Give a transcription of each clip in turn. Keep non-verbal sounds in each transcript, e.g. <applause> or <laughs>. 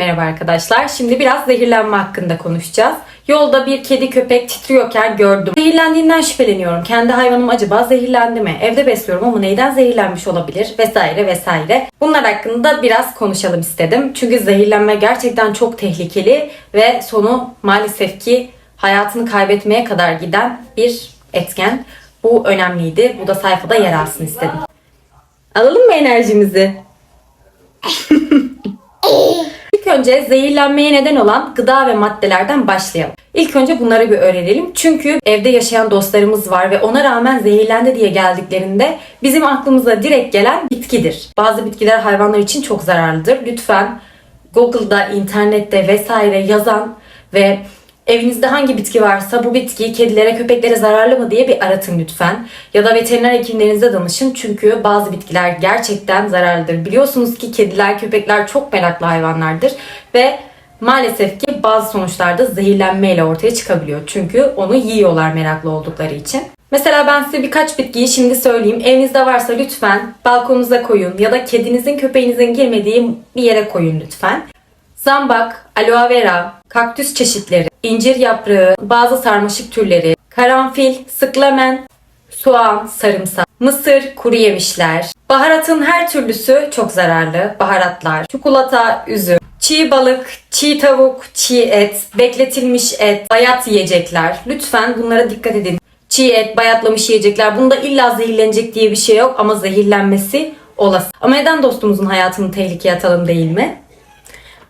Merhaba arkadaşlar. Şimdi biraz zehirlenme hakkında konuşacağız. Yolda bir kedi köpek titriyorken gördüm. Zehirlendiğinden şüpheleniyorum. Kendi hayvanım acaba zehirlendi mi? Evde besliyorum ama neyden zehirlenmiş olabilir? Vesaire vesaire. Bunlar hakkında biraz konuşalım istedim. Çünkü zehirlenme gerçekten çok tehlikeli ve sonu maalesef ki hayatını kaybetmeye kadar giden bir etken. Bu önemliydi. Bu da sayfada yer alsın istedim. Alalım mı enerjimizi? <laughs> İlk önce zehirlenmeye neden olan gıda ve maddelerden başlayalım. İlk önce bunları bir öğrenelim. Çünkü evde yaşayan dostlarımız var ve ona rağmen zehirlendi diye geldiklerinde bizim aklımıza direkt gelen bitkidir. Bazı bitkiler hayvanlar için çok zararlıdır. Lütfen Google'da, internette vesaire yazan ve evinizde hangi bitki varsa bu bitki kedilere, köpeklere zararlı mı diye bir aratın lütfen. Ya da veteriner hekimlerinize danışın çünkü bazı bitkiler gerçekten zararlıdır. Biliyorsunuz ki kediler, köpekler çok meraklı hayvanlardır ve maalesef ki bazı sonuçlarda zehirlenmeyle ortaya çıkabiliyor. Çünkü onu yiyorlar meraklı oldukları için. Mesela ben size birkaç bitkiyi şimdi söyleyeyim. Evinizde varsa lütfen balkonunuza koyun ya da kedinizin köpeğinizin girmediği bir yere koyun lütfen. Zambak, aloe vera, kaktüs çeşitleri, incir yaprağı, bazı sarmaşık türleri, karanfil, sıklamen, soğan, sarımsak, mısır, kuru yemişler. Baharatın her türlüsü çok zararlı. Baharatlar, çikolata, üzüm, çiğ balık, çiğ tavuk, çiğ et, bekletilmiş et, bayat yiyecekler. Lütfen bunlara dikkat edin. Çiğ et, bayatlamış yiyecekler. Bunda illa zehirlenecek diye bir şey yok ama zehirlenmesi olası. Ama neden dostumuzun hayatını tehlikeye atalım değil mi?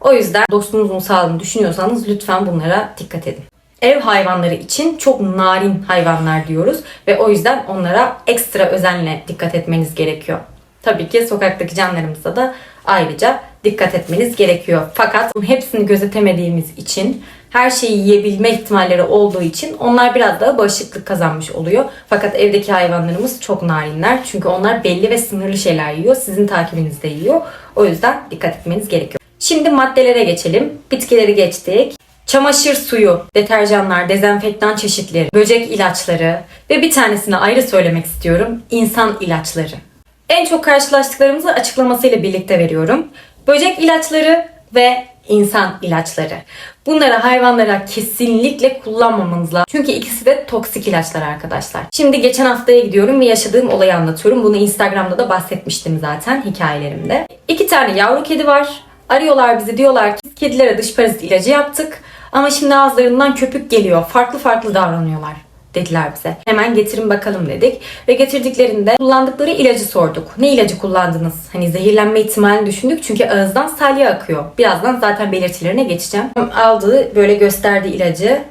O yüzden dostunuzun sağlığını düşünüyorsanız lütfen bunlara dikkat edin. Ev hayvanları için çok narin hayvanlar diyoruz ve o yüzden onlara ekstra özenle dikkat etmeniz gerekiyor. Tabii ki sokaktaki canlarımıza da ayrıca dikkat etmeniz gerekiyor. Fakat hepsini gözetemediğimiz için her şeyi yiyebilme ihtimalleri olduğu için onlar biraz daha bağışıklık kazanmış oluyor. Fakat evdeki hayvanlarımız çok narinler. Çünkü onlar belli ve sınırlı şeyler yiyor. Sizin takibinizde yiyor. O yüzden dikkat etmeniz gerekiyor. Şimdi maddelere geçelim. Bitkileri geçtik. Çamaşır suyu, deterjanlar, dezenfektan çeşitleri, böcek ilaçları ve bir tanesini ayrı söylemek istiyorum. insan ilaçları. En çok karşılaştıklarımızı açıklamasıyla birlikte veriyorum. Böcek ilaçları ve insan ilaçları. Bunları hayvanlara kesinlikle kullanmamanız lazım. Çünkü ikisi de toksik ilaçlar arkadaşlar. Şimdi geçen haftaya gidiyorum ve yaşadığım olayı anlatıyorum. Bunu Instagram'da da bahsetmiştim zaten hikayelerimde. İki tane yavru kedi var. Arıyorlar bizi diyorlar ki kedilere dış parazit ilacı yaptık. Ama şimdi ağızlarından köpük geliyor. Farklı farklı davranıyorlar dediler bize. Hemen getirin bakalım dedik. Ve getirdiklerinde kullandıkları ilacı sorduk. Ne ilacı kullandınız? Hani zehirlenme ihtimalini düşündük çünkü ağızdan salya akıyor. Birazdan zaten belirtilerine geçeceğim. Aldığı böyle gösterdiği ilacı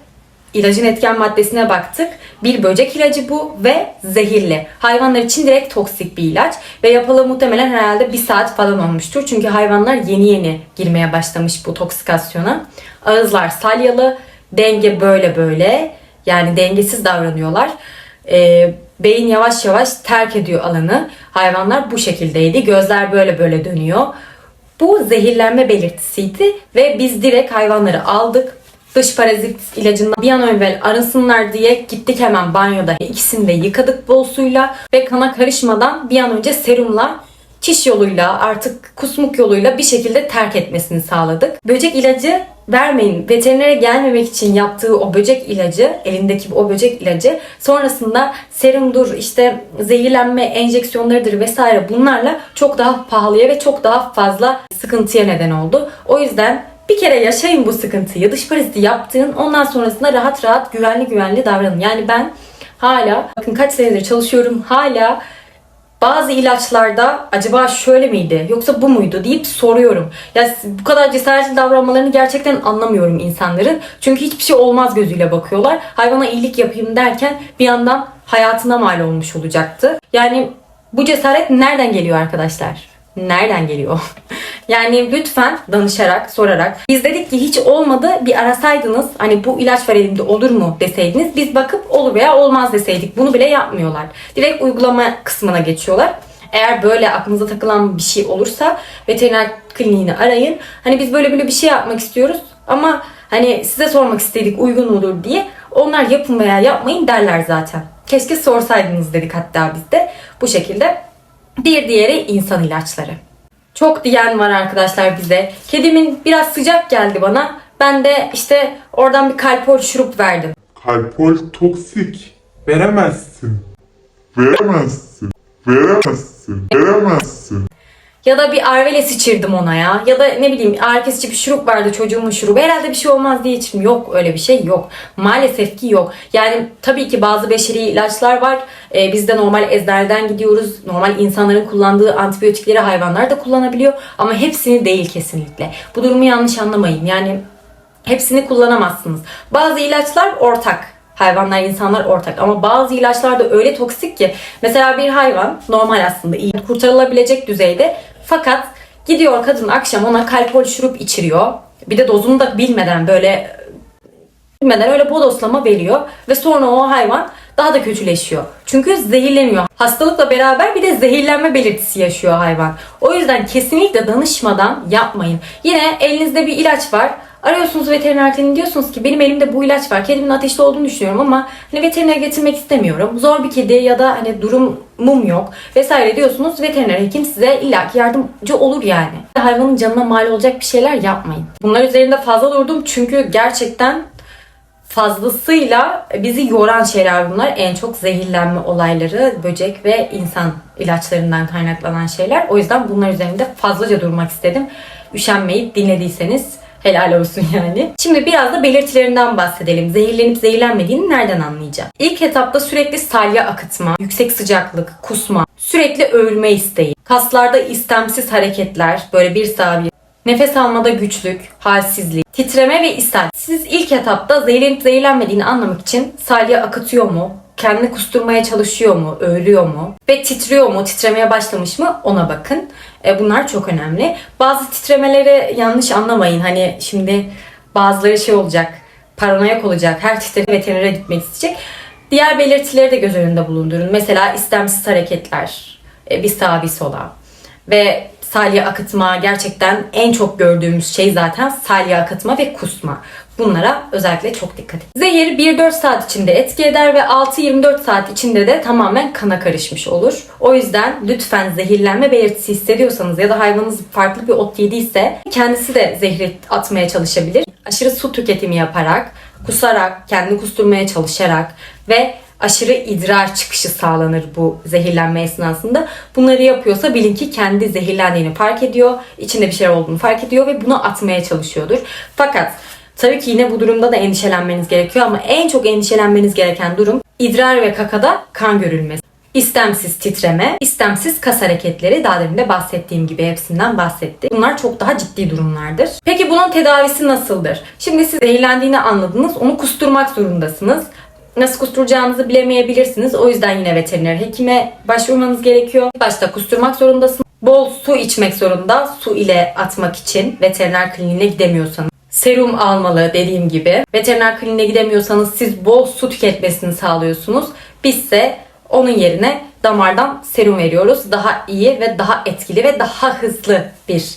İlacın etken maddesine baktık. Bir böcek ilacı bu ve zehirli. Hayvanlar için direkt toksik bir ilaç. Ve yapalı muhtemelen herhalde bir saat falan olmuştur. Çünkü hayvanlar yeni yeni girmeye başlamış bu toksikasyona. Ağızlar salyalı, denge böyle böyle. Yani dengesiz davranıyorlar. Ee, beyin yavaş yavaş terk ediyor alanı. Hayvanlar bu şekildeydi. Gözler böyle böyle dönüyor. Bu zehirlenme belirtisiydi ve biz direkt hayvanları aldık dış parazit ilacından bir an evvel arasınlar diye gittik hemen banyoda. İkisini de yıkadık bol suyla ve kana karışmadan bir an önce serumla çiş yoluyla artık kusmuk yoluyla bir şekilde terk etmesini sağladık. Böcek ilacı vermeyin. Veterinere gelmemek için yaptığı o böcek ilacı, elindeki o böcek ilacı sonrasında serumdur, işte zehirlenme enjeksiyonlarıdır vesaire bunlarla çok daha pahalıya ve çok daha fazla sıkıntıya neden oldu. O yüzden bir kere yaşayın bu sıkıntıyı. Dış paraziti yaptığın ondan sonrasında rahat rahat güvenli güvenli davranın. Yani ben hala bakın kaç senedir çalışıyorum hala bazı ilaçlarda acaba şöyle miydi yoksa bu muydu deyip soruyorum. Ya bu kadar cesaretli davranmalarını gerçekten anlamıyorum insanların. Çünkü hiçbir şey olmaz gözüyle bakıyorlar. Hayvana iyilik yapayım derken bir yandan hayatına mal olmuş olacaktı. Yani bu cesaret nereden geliyor arkadaşlar? Nereden geliyor? <laughs> yani lütfen danışarak, sorarak. Biz dedik ki hiç olmadı bir arasaydınız hani bu ilaç var elimde olur mu deseydiniz. Biz bakıp olur veya olmaz deseydik. Bunu bile yapmıyorlar. Direkt uygulama kısmına geçiyorlar. Eğer böyle aklınıza takılan bir şey olursa veteriner kliniğini arayın. Hani biz böyle böyle bir şey yapmak istiyoruz ama hani size sormak istedik uygun mudur diye. Onlar yapın veya yapmayın derler zaten. Keşke sorsaydınız dedik hatta biz de bu şekilde. Bir diğeri insan ilaçları. Çok diyen var arkadaşlar bize. Kedimin biraz sıcak geldi bana. Ben de işte oradan bir kalpol şurup verdim. Kalpol toksik. Veremezsin. Veremezsin. Veremezsin. Veremezsin. Ya da bir arvele sıçırdım ona ya. Ya da ne bileyim ağrı kesici bir şurup vardı çocuğumun şurubu. Herhalde bir şey olmaz diye içim. Yok öyle bir şey yok. Maalesef ki yok. Yani tabii ki bazı beşeri ilaçlar var. Ee, biz de normal eczaneden gidiyoruz. Normal insanların kullandığı antibiyotikleri hayvanlar da kullanabiliyor. Ama hepsini değil kesinlikle. Bu durumu yanlış anlamayın. Yani hepsini kullanamazsınız. Bazı ilaçlar ortak. Hayvanlar, insanlar ortak. Ama bazı ilaçlar da öyle toksik ki mesela bir hayvan normal aslında iyi kurtarılabilecek düzeyde fakat gidiyor kadın akşam ona kalpol şurup içiriyor. Bir de dozunu da bilmeden böyle bilmeden öyle bodoslama veriyor ve sonra o hayvan daha da kötüleşiyor. Çünkü zehirleniyor. Hastalıkla beraber bir de zehirlenme belirtisi yaşıyor hayvan. O yüzden kesinlikle danışmadan yapmayın. Yine elinizde bir ilaç var. Arıyorsunuz veteriner kliniği diyorsunuz ki benim elimde bu ilaç var. Kedimin ateşli olduğunu düşünüyorum ama hani veterinere getirmek istemiyorum. Zor bir kedi ya da hani durumum yok vesaire diyorsunuz. Veteriner hekim size illaki yardımcı olur yani. Hayvanın canına mal olacak bir şeyler yapmayın. Bunlar üzerinde fazla durdum çünkü gerçekten fazlasıyla bizi yoran şeyler bunlar. En çok zehirlenme olayları, böcek ve insan ilaçlarından kaynaklanan şeyler. O yüzden bunlar üzerinde fazlaca durmak istedim. Üşenmeyip dinlediyseniz helal olsun yani. Şimdi biraz da belirtilerinden bahsedelim. Zehirlenip zehirlenmediğini nereden anlayacağım? İlk etapta sürekli salya akıtma, yüksek sıcaklık, kusma, sürekli öğülme isteği, kaslarda istemsiz hareketler, böyle bir sağa bir Nefes almada güçlük, halsizlik, titreme ve ishal. Siz ilk etapta zehirlenip zehirlenmediğini anlamak için salya akıtıyor mu? Kendini kusturmaya çalışıyor mu? Öğürüyor mu? Ve titriyor mu? Titremeye başlamış mı? Ona bakın. E, bunlar çok önemli. Bazı titremeleri yanlış anlamayın. Hani şimdi bazıları şey olacak. Paranoyak olacak. Her titreme veterinere gitmek isteyecek. Diğer belirtileri de göz önünde bulundurun. Mesela istemsiz hareketler. E, bir sağa bir sola. Ve salya akıtma gerçekten en çok gördüğümüz şey zaten salya akıtma ve kusma. Bunlara özellikle çok dikkat edin. Zehir 1-4 saat içinde etki eder ve 6-24 saat içinde de tamamen kana karışmış olur. O yüzden lütfen zehirlenme belirtisi hissediyorsanız ya da hayvanınız farklı bir ot yediyse kendisi de zehri atmaya çalışabilir. Aşırı su tüketimi yaparak, kusarak, kendini kusturmaya çalışarak ve aşırı idrar çıkışı sağlanır bu zehirlenme esnasında. Bunları yapıyorsa bilin ki kendi zehirlendiğini fark ediyor, içinde bir şey olduğunu fark ediyor ve bunu atmaya çalışıyordur. Fakat tabii ki yine bu durumda da endişelenmeniz gerekiyor ama en çok endişelenmeniz gereken durum idrar ve kakada kan görülmesi. İstemsiz titreme, istemsiz kas hareketleri daha demin de bahsettiğim gibi hepsinden bahsettik. Bunlar çok daha ciddi durumlardır. Peki bunun tedavisi nasıldır? Şimdi siz zehirlendiğini anladınız, onu kusturmak zorundasınız nasıl kusturacağınızı bilemeyebilirsiniz. O yüzden yine veteriner hekime başvurmanız gerekiyor. Başta kusturmak zorundasınız. Bol su içmek zorunda. Su ile atmak için veteriner kliniğine gidemiyorsanız. Serum almalı dediğim gibi. Veteriner kliniğine gidemiyorsanız siz bol su tüketmesini sağlıyorsunuz. Bizse onun yerine damardan serum veriyoruz. Daha iyi ve daha etkili ve daha hızlı bir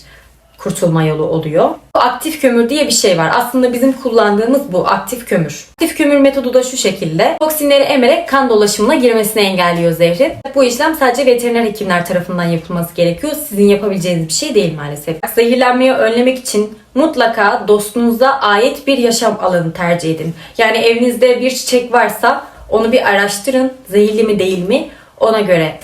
kurtulma yolu oluyor. Aktif kömür diye bir şey var. Aslında bizim kullandığımız bu aktif kömür. Aktif kömür metodu da şu şekilde. Toksinleri emerek kan dolaşımına girmesini engelliyor zehrin. Bu işlem sadece veteriner hekimler tarafından yapılması gerekiyor. Sizin yapabileceğiniz bir şey değil maalesef. Zehirlenmeyi önlemek için mutlaka dostunuza ait bir yaşam alanı tercih edin. Yani evinizde bir çiçek varsa onu bir araştırın. Zehirli mi değil mi? Ona göre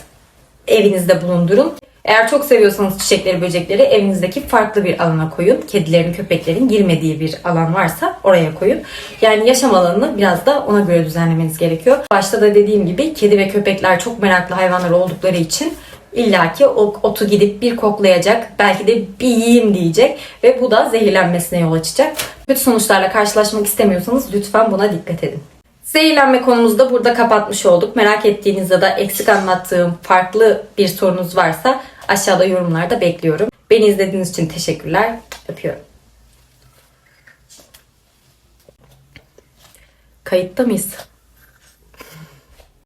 evinizde bulundurun. Eğer çok seviyorsanız çiçekleri, böcekleri evinizdeki farklı bir alana koyun. Kedilerin, köpeklerin girmediği bir alan varsa oraya koyun. Yani yaşam alanını biraz da ona göre düzenlemeniz gerekiyor. Başta da dediğim gibi kedi ve köpekler çok meraklı hayvanlar oldukları için illaki o otu gidip bir koklayacak, belki de bir yiyeyim diyecek ve bu da zehirlenmesine yol açacak. Kötü sonuçlarla karşılaşmak istemiyorsanız lütfen buna dikkat edin. Zehirlenme konumuzu da burada kapatmış olduk. Merak ettiğiniz ya da eksik anlattığım farklı bir sorunuz varsa aşağıda yorumlarda bekliyorum. Beni izlediğiniz için teşekkürler. Öpüyorum. Kayıtta mıyız?